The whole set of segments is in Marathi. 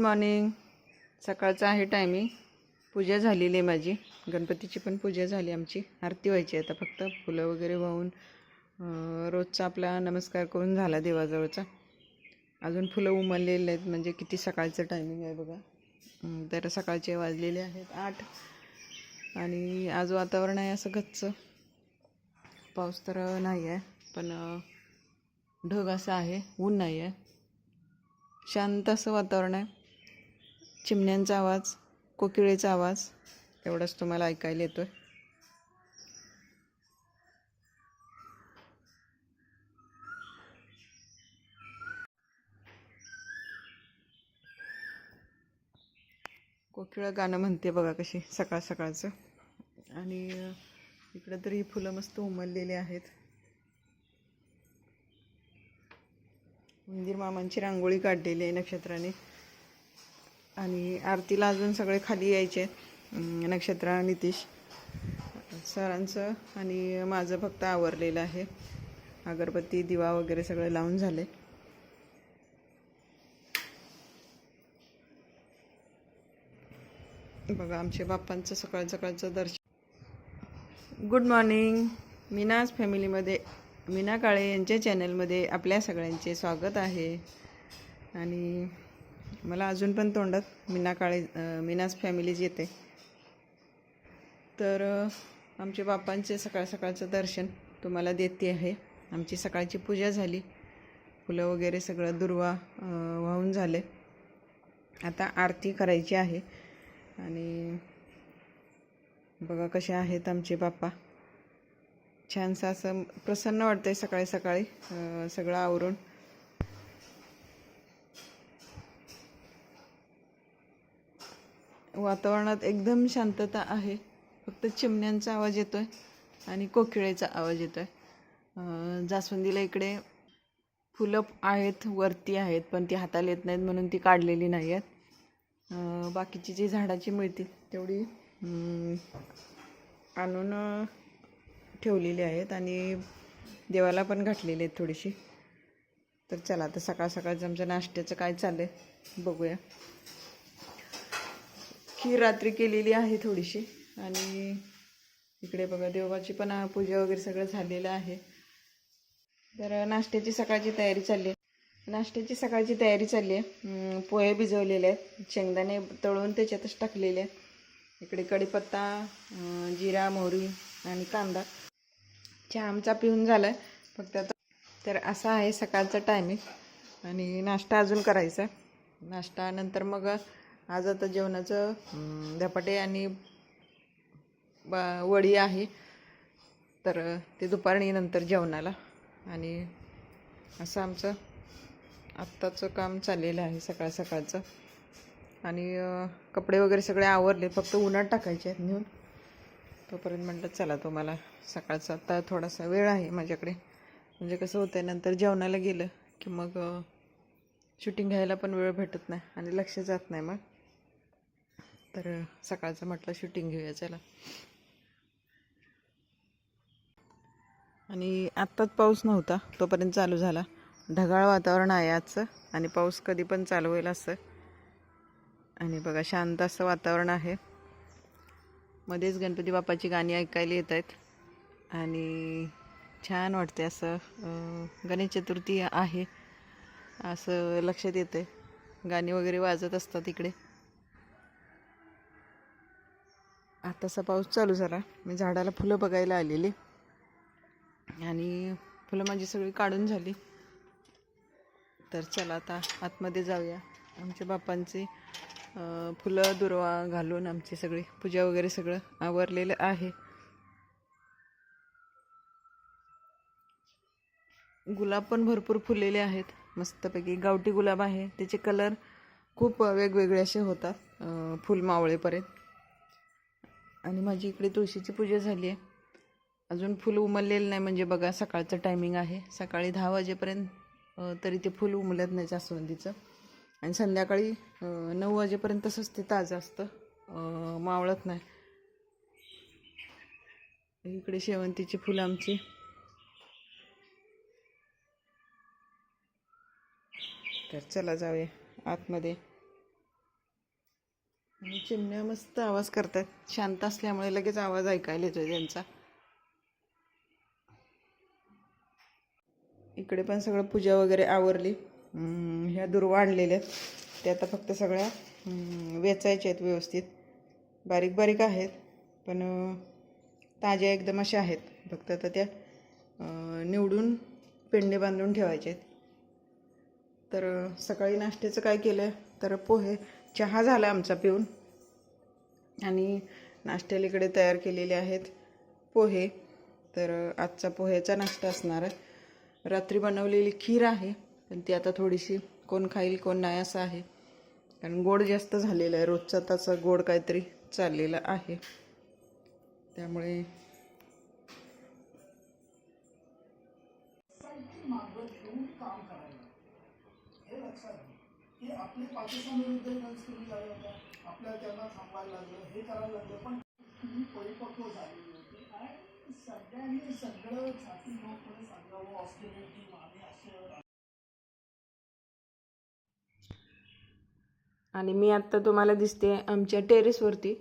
मॉर्निंग सकाळचं आहे टायमिंग पूजा झालेली आहे माझी. गणपतीची पण पूजा झाली आमची. आरती व्हायची आहे आता फक्त. फुलं वगैरे वाहून रोजचा आपला नमस्कार करून झाला देवाजवळचा. अजून फुलं उमललेले आहेत. म्हणजे किती सकाळचं टायमिंग आहे बघा. तर सकाळचे वाजलेले आहेत आठ. आणि आज वातावरण आहे असं गच्च पाऊस तर नाही आहे पण ढग असं आहे. ऊन नाही आहे. शांत असं वातावरण आहे. चिमण्यांचा आवाज कोकिळेचा आवाज एवढाच तुम्हाला ऐकायला येतो आहे कोकिळं गाणं म्हणते बघा कशी सकाळ सकाळचं. आणि इकडं तर ही फुलं मस्त उमललेली आहेत. मंदिर मामांची रांगोळी काढलेली आहे नक्षत्राने. आणि आरतीला अजून सगळे खाली यायचे. नक्षत्र नितीश सरांचं आणि माझं फक्त आवरलेलं आहे. अगरबत्ती दिवा वगैरे सगळं लावून झाले. बघा आमच्या बाप्पांचं सकाळ सकाळचं दर्शन. गुड मॉर्निंग मीनाज फॅमिलीमध्ये मीना काळे यांच्या चॅनलमध्ये आपल्या सगळ्यांचे स्वागत आहे. आणि मला अजून पण तोंडात मीना काळे मीनाज फॅमिलीज येते. तर आमच्या बाप्पांचे सकाळ सकाळचं दर्शन तुम्हाला देते आहे. आमची सकाळची पूजा झाली. फुलं वगैरे सगळं दुर्वा वाहून झाले. आता आरती करायची आहे. आणि बघा कसे आहेत आमचे बाप्पा. छानसं असं प्रसन्न वाटतंय सकाळी सकाळी सगळं आवरून. वातावरणात एकदम शांतता आहे. फक्त चिमण्यांचा आवाज येतो आहे आणि कोकिळेचा आवाज येतो आहे जास्वंदीला इकडे फुलं आहेत वरती आहेत पण ती हाताला येत नाहीत म्हणून ती काढलेली नाही आहेत बाकीची जी झाडाची मिळतील तेवढी आणून ठेवलेली आहेत आणि देवाला पण घातलेली आहेत थोडीशी. तर चला आता सकाळ सकाळचं आमच्या नाश्त्याचं काय चाललं आहे बघूया. खीर रात्री केलेली आहे थोडीशी. आणि इकडे बघा देवाची पण पूजा वगैरे सगळं झालेलं आहे. तर नाश्त्याची सकाळची तयारी चालली आहे. नाश्त्याची सकाळची तयारी चालली आहे. पोहे भिजवलेले आहेत. शेंगदाणे तळून त्याच्यातच टाकलेले आहेत. इकडे कढीपत्ता जिरा मोहरी आणि कांदा. चहा आमचा पिऊन झाला आहे फक्त आता तर असा आहे सकाळचा टायमिंग आणि नाश्ता अजून करायचा नाश्ता नंतर मग आज आता जेवणाचं धपाटे आणि वडी आहे. तर ते दुपारी नंतर जेवणाला. आणि असं आमचं आत्ताचं काम चाललेलं आहे सकाळ सकाळचं. आणि कपडे वगैरे सगळे आवरले. फक्त उन्हात टाकायचे आहेत नेऊन. तोपर्यंत म्हटलं चला तुम्हाला सकाळचा आता थोडासा वेळ आहे माझ्याकडे. म्हणजे कसं होतं आहे नंतर जेवणाला गेलं की मग शूटिंग घ्यायला पण वेळ भेटत नाही आणि लक्ष जात नाही मग. तर सकाळचं म्हटलं शूटिंग घेऊया चला. आणि आत्ताच पाऊस नव्हता तोपर्यंत चालू झाला. ढगाळ वातावरण आहे आजचं आणि पाऊस कधी पण चालू होईल असं. आणि बघा शांत असं वातावरण आहे. मध्येच गणपती बाप्पाची गाणी ऐकायला येत आहेत. आणि छान वाटते असं गणेश चतुर्थी आहे असं लक्षात येतं आहे गाणी वगैरे वाजत असतात इकडे. आताचा पाऊस चालू झाला. मी झाडाला फुलं बघायला आलेली. आणि फुलं माझी सगळी काढून झाली. तर चला आता आतमध्ये जाऊया. आमच्या बापांची फुलं दुर्वा घालून आमची सगळी पूजा वगैरे सगळं आवरलेलं आहे. गुलाब पण भरपूर फुललेले आहेत. मस्तपैकी गावठी गुलाब आहे. त्याचे कलर खूप वेगवेगळे असे होतात फुल मावळेपर्यंत. आणि माझी इकडे तुळशीची पूजा झाली आहे. अजून फुल उमललेलं नाही म्हणजे बघा सकाळचं टायमिंग आहे. सकाळी दहा वाजेपर्यंत तरी ते फुल उमलत नाही जास्वंदीचं. आणि संध्याकाळी नऊ वाजेपर्यंत तसंच ते ताजं असतं. मावळत नाही. इकडे शेवंतीची फुलं आमची. तर चला जाऊया आतमध्ये. आणि चिमण्या मस्त आवाज करतात शांत असल्यामुळे लगेच आवाज ऐकायला येतोय त्यांचा. इकडे पण सगळं पूजा वगैरे आवरली. ह्या दुर्वा आणलेल्या आहेत. त्या आता फक्त सगळ्या वेचायच्या आहेत व्यवस्थित. बारीक बारीक आहेत पण ताज्या एकदम अशा आहेत. फक्त आता त्या निवडून पेंडे बांधून ठेवायचे आहेत. तर सकाळी नाश्त्याचं काय केलं तर पोहे. चहा झाला आमचा पिऊन. आणि नाश्त्याला इकडे तयार केलेले आहेत पोहे. तर आजचा पोह्याचा नाश्ता असणार आहे. रात्री बनवलेली खीर आहे पण ती आता थोडीशी कोण खाईल कोण नाही असं आहे. कारण गोड जास्त झालेलं आहे. रोजचा तसा गोड काहीतरी चाललेला आहे. त्यामुळे हे लक्षात घे की आपले पाकिस्तान विरुद्ध लढ सुरू झाले होत्या आपल्याला त्यांना थांबायला लागलं हे करायला लागलं पण तुम्ही परिपक्व झालेली होती. आणि सगळ्यांनी सगळं छाती लोकपणे सांगावं ऑस्ट्रेलियन टीम आम्ही असं आणि मी आत्ता तुम्हाला दिसते आमच्या टेरेसवरती.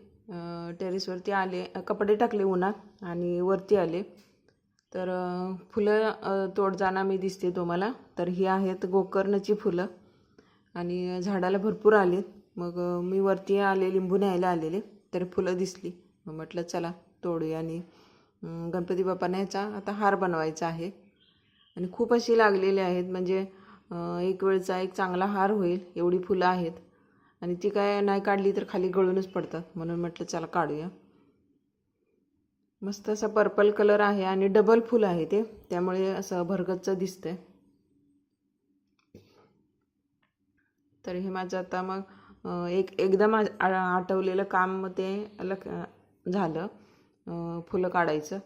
टेरेसवरती आले कपडे टाकले उन्हात आणि वरती आले. तर फुलं अं, तोडताना मी दिसते तुम्हाला. तर ही आहेत गोकर्णाची फुलं. आणि झाडाला भरपूर आलेत. मग मी वरती आले लिंबू न्यायला आलेले तर फुलं दिसली. मग म्हटलं चला तोडूया. आणि गणपती बाप्पांना याचा आता हार बनवायचा आहे. आणि खूप अशी लागलेली आहेत. म्हणजे एक वेळचा एक चांगला हार होईल एवढी फुलं आहेत. आणि ती काय नाही काढली तर खाली गळूनच पडतात. म्हणून म्हटलं चला काढूया. मस्त असा पर्पल कलर आहे आणि डबल फुल आहे ते. त्यामुळे असं भरगच्च दिसतंय. तर हे माझं आता मग एक एकदम आ- आठवलेलं काम मग ते लक झालं फुलं काढायचं.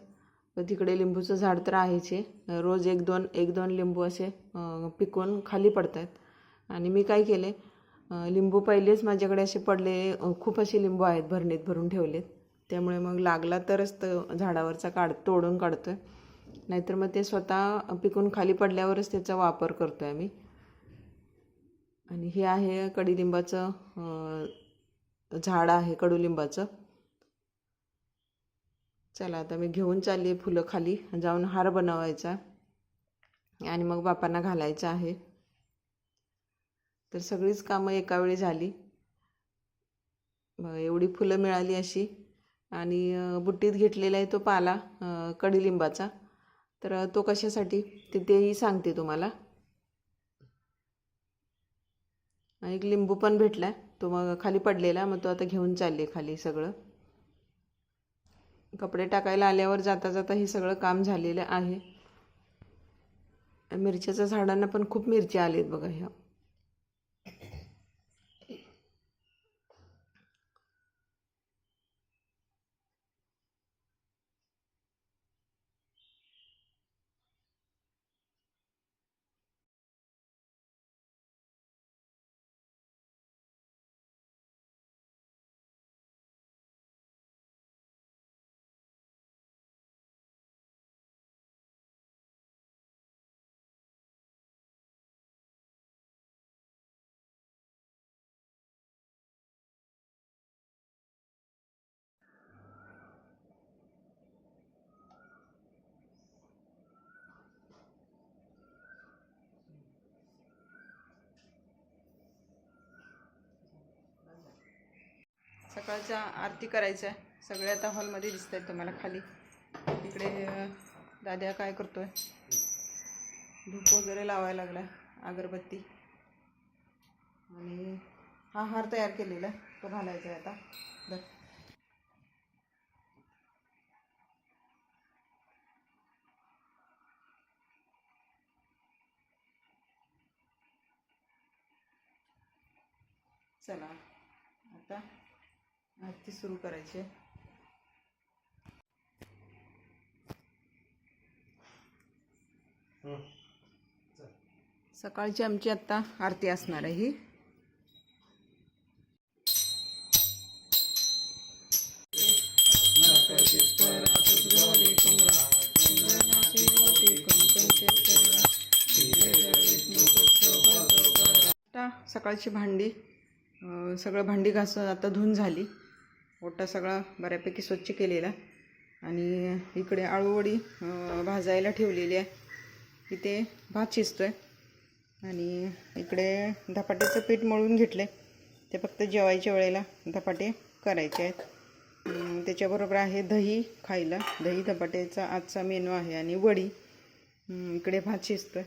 तर तिकडे लिंबूचं झाड तर आहेच आहे. रोज एक दोन एक दोन लिंबू असे पिकून पिकवून खाली पडत आहेत आणि मी काय केले लिंबू पहिलेच माझ्याकडे असे पडले खूप असे लिंबू आहेत भरणीत भरून ठेवलेत. त्यामुळे मग लागला तरच तर झाडावरचा काढ तोडून काढतो आहे नाहीतर मग ते स्वतः पिकून खाली पडल्यावरच त्याचा वापर करतो आहे मी आणि हे आहे कडुलिंबाचं झाड आहे कडुलिंबाचं. चला आता मी घेऊन चालली फुलं खाली. जाऊन हार बनवायचा आणि मग बापांना घालायचं आहे. तर सगळीच कामं एका वेळी झाली. एवढी फुलं मिळाली अशी. आणि बुट्टीत घेतलेला आहे तो पाला कडीलिंबाचा कडुलिंबाचा. तर तो कशासाठी? ते तेही सांगते तुम्हाला. आणि एक लिंबू पण भेटला तो मग खाली पडलेला मग तो आता घेऊन चालले खाली सगळं. कपडे टाकायला आल्यावर जाता जाता हे सगळं काम झालेलं आहे. मिरच्याच्या झाडांना पण खूप मिरच्या आलेत बघा ह्या. सकाळच्या आरती करायचं आहे. सगळे आता हॉलमध्ये दिसत आहेत तुम्हाला खाली. इकडे दाद्या काय करतो आहे धूप वगैरे लावायला लागला अगरबत्ती. आणि हा हार तयार केलेला आहे. तो घालायचा आहे आता. धर. चला. आता आरती सुरू करायची. आहे सकाळची आमची आत्ता आरती असणार आहे ही. सकाळची भांडी सगळं भांडी घासून आता धुवून झाली. ओटा सगळा बऱ्यापैकी स्वच्छ केलेला आणि इकडे आळूवडी भाजायला ठेवलेली आहे. इथे भात शिजतोय. आणि इकडे धपाट्याचं पीठ मळून घेतलं ते फक्त जेवायच्या वेळेला धपाटे करायचे आहेत. त्याच्याबरोबर आहे दही खायला. दही धपाट्याचा आजचा मेनू आहे आणि वडी. इकडे भात शिजतोय.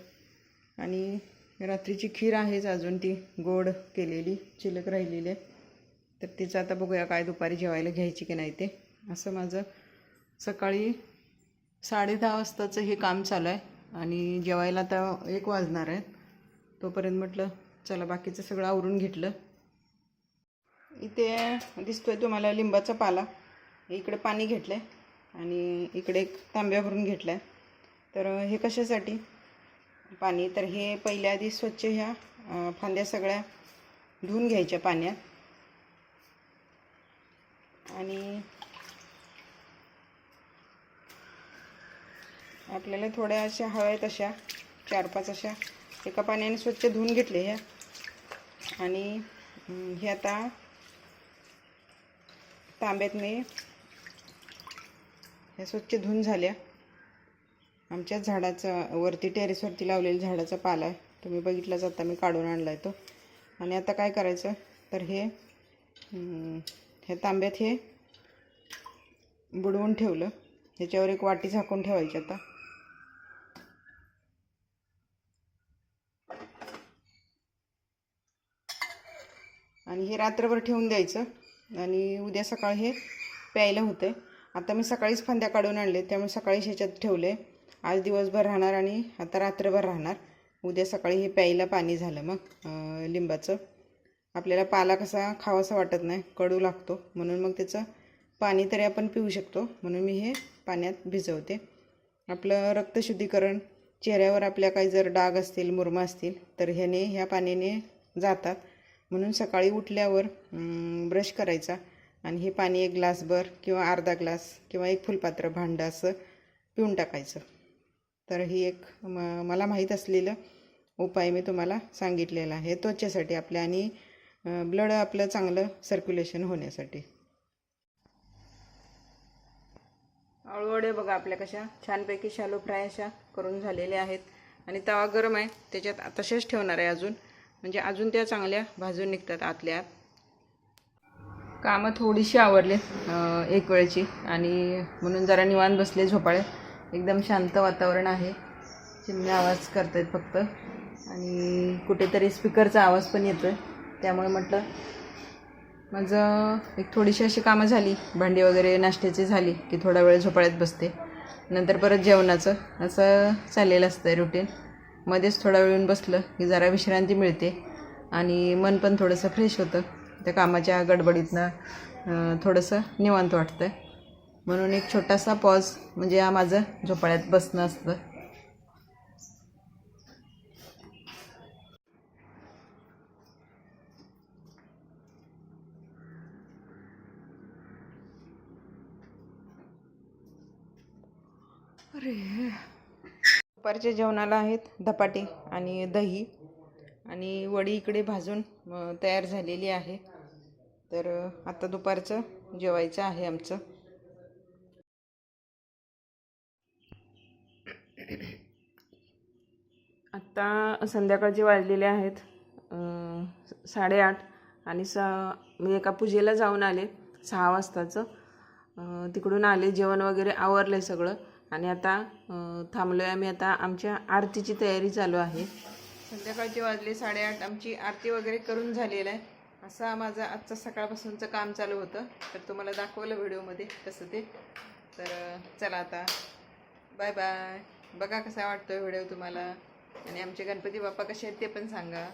आणि रात्रीची खीर आहेच अजून ती. गोड केलेली चिलक राहिलेली आहे. तर तिचं आता बघूया काय दुपारी जेवायला घ्यायची की नाही ते. असं माझं सकाळी साडे दहा वाजताचं हे काम चालू आहे आणि जेवायला आता एक वाजणार आहे. तोपर्यंत म्हटलं चला बाकीचं सगळं आवरून घेतलं. इथे दिसतोय तुम्हाला लिंबाचा पाला. इकडे पाणी घेतलं आहे आणि इकडे एक तांब्या भरून घेतला आहे तर हे कशासाठी? पाणी. तर हे पहिल्या आधी स्वच्छ ह्या फांद्या सगळ्या धुवून घ्यायच्या पाण्यात. आणि आपल्याला थोड्या अशा हव्या आहेत अशा चार पाच अशा. एका पाण्याने स्वच्छ धुवून घेतले ह्या. आणि हे आता तांब्यात मी ह्या स्वच्छ धुवून झाल्या. आमच्या झाडाचं वरती टेरेसवरती लावलेल्या झाडाचा पाला आहे. तुम्ही बघितलाच आता मी काढून आणला आहे तो. आणि आता काय करायचं? तर हे हे ह्या तांब्यात हे बुडवून ठेवलं. ह्याच्यावर एक वाटी झाकून ठेवायची आता. आणि हे रात्रभर ठेवून द्यायचं. आणि उद्या सकाळी हे प्यायला होतं आता मी सकाळीच फांद्या काढून आणले त्यामुळे सकाळीच ह्याच्यात ठेवले. आज दिवसभर राहणार आणि आता रात्रभर राहणार. उद्या सकाळी हे प्यायला पाणी झालं मग लिंबाचं. आपल्याला पाला कसा खावासा वाटत नाही कडू लागतो. म्हणून मग त्याचं पाणी तरी आपण पिऊ शकतो. म्हणून मी हे पाण्यात भिजवते. आपलं रक्तशुद्धीकरण चेहऱ्यावर आपल्या काही जर डाग असतील मुरमा असतील तर ह्याने ह्या पाण्याने जातात. म्हणून सकाळी उठल्यावर ब्रश करायचा आणि हे पाणी एक ग्लासभर किंवा अर्धा ग्लास किंवा एक फुलपात्र भांडं असं पिऊन टाकायचं. तर ही एक म मला माहीत असलेलं उपाय मी तुम्हाला सांगितलेला आहे. त्वचेसाठी आपल्या आणि ब्लड आपलं चांगलं सर्क्युलेशन होण्यासाठी. आळूवडे बघा आपल्या कशा. छानपैकी शालो फ्राय अशा करून झालेल्या आहेत. आणि तवा गरम आहे. त्याच्यात तशाच ठेवणार आहे अजून. म्हणजे अजून त्या चांगल्या भाजून निघतात आतल्या आत. कामं थोडीशी आवरले एक वेळची. आणि म्हणून जरा निवांत बसले झोपाळे. एकदम शांत वातावरण आहे. चिमणे आवाज करतायत फक्त. आणि कुठेतरी स्पीकरचा आवाज पण येतो आहे त्यामुळे म्हटलं माझं एक थोडीशी अशी कामं झाली. भांडी वगैरे नाश्त्याची झाली की थोडा वेळ झोपाळ्यात बसते. नंतर परत जेवणाचं. असं चाललेलं असतं रुटीन मध्येच थोडा वेळ येऊन बसलं की जरा विश्रांती मिळते. आणि मन पण थोडंसं फ्रेश होतं. त्या कामाच्या गडबडीतनं थोडंसं निवांत वाटतं म्हणून एक छोटासा पॉज म्हणजे हा माझं झोपाळ्यात बसणं असतं. अरे. दुपारच्या जेवणाला आहेत धपाटे आणि दही आणि वडी इकडे भाजून तयार झालेली आहे. तर आता दुपारचं जेवायचं आहे आमचं. आत्ता संध्याकाळचे वाजलेले आहेत साडेआठ आणि सा मी एका पूजेला जाऊन आले सहा वाजताचं. तिकडून आले जेवण वगैरे आवरलं आहे सगळं. आणि आता थांबलो आहे आम्ही आता. आमच्या आरतीची तयारी चालू आहे. संध्याकाळचे वाजले साडेआठ. आमची आरती वगैरे करून झालेलं आहे. असा माझं आजचा सकाळपासूनचं काम चालू होतं. तर तुम्हाला दाखवलं व्हिडिओमध्ये कसं ते. तर चला आता. Bye bye. बघा कसा वाटतो व्हिडिओ तुम्हाला. आणि आमचे गणपती बाप्पा कसे आहेत ते पण सांगा.